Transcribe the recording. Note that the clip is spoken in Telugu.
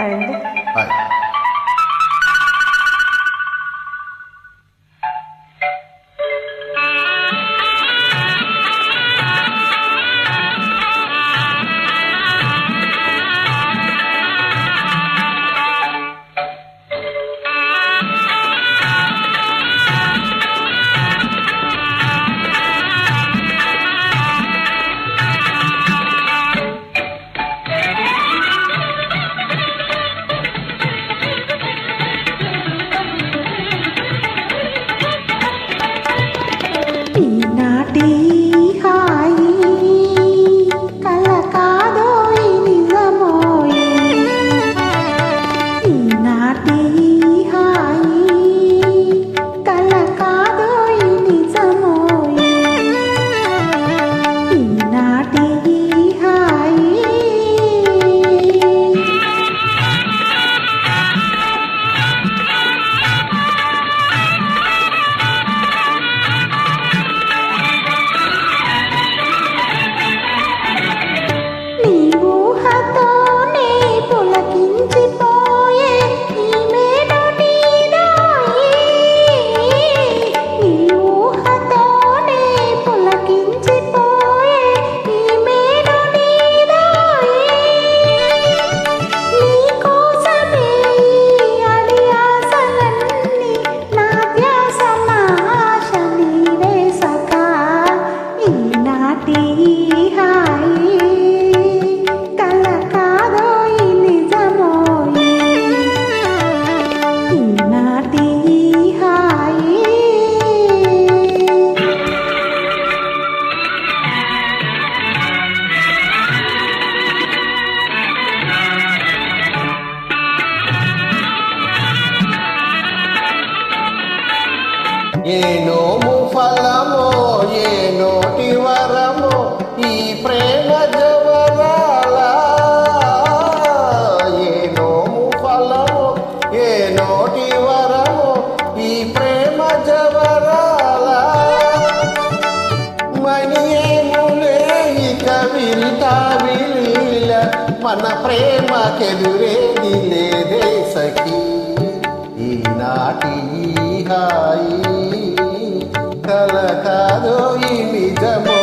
哎人 ఏ నోము ఫలమో ఏ నోటి వరమో ఈ ప్రేమ జవరాల? ఏ నోము ఫలమో ఏ నోటి వరమో ఈ ప్రేమ జవరాల? మనియేములే ఇక విల్తా మన ప్రేమకెదురేది లేదే సఖీ. ఈనాటి హాయి కాదో ఈ నిజము.